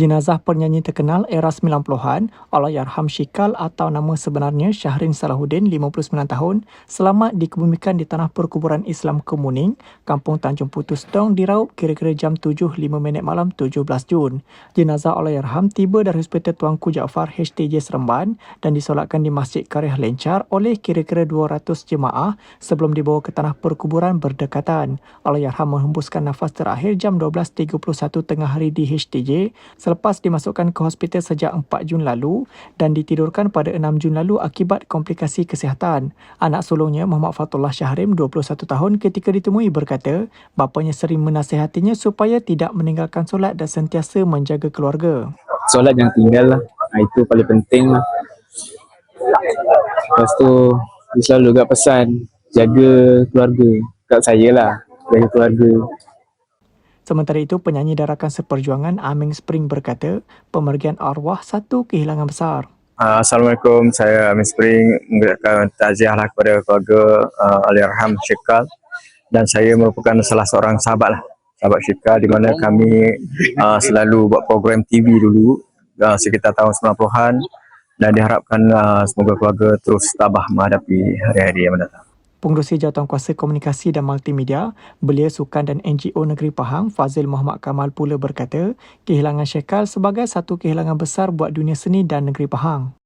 Jenazah penyanyi terkenal era 90-an, Allahyarham Shikal atau nama sebenarnya Syahrin Salahuddin, 59 tahun, selamat dikebumikan di tanah perkuburan Islam Kemuning, Kampung Tanjung Putus Dong diraup kira-kira jam 7.05 minit malam 17 Jun. Jenazah Allahyarham tiba dari Hospital Tuanku Jaafar HTJ Seremban dan disolatkan di Masjid Karih Lencar oleh kira-kira 200 jemaah sebelum dibawa ke tanah perkuburan berdekatan. Allahyarham menghembuskan nafas terakhir jam 12.31 tengah hari di HTJ selepas dimasukkan ke hospital sejak 4 Jun lalu dan ditidurkan pada 6 Jun lalu akibat komplikasi kesihatan. Anak sulungnya Muhammad Fatullah Syahrim 21 tahun ketika ditemui berkata bapanya sering menasihatinya supaya tidak meninggalkan solat dan sentiasa menjaga keluarga. solat jangan tinggal lah. Ha, itu paling penting lah. Lepas tu, dia selalu agak pesan, jaga keluarga. Kat saya lah, jaga keluarga. Sementara itu, penyanyi darakan seperjuangan Aming Spring berkata, pemergian arwah satu kehilangan besar. Uh, Assalamualaikum, saya Amin Spring mengucapkan takziah lah kepada keluarga uh, Aliarham Syekal dan saya merupakan salah seorang sahabat lah, sahabat Syekal di mana kami uh, selalu buat program TV dulu uh, sekitar tahun 90-an dan diharapkan uh, semoga keluarga terus tabah menghadapi hari-hari yang mendatang. Pengerusi Jawatankuasa Komunikasi dan Multimedia, Belia Sukan dan NGO Negeri Pahang, Fazil Muhammad Kamal pula berkata, kehilangan Syekal sebagai satu kehilangan besar buat dunia seni dan negeri Pahang.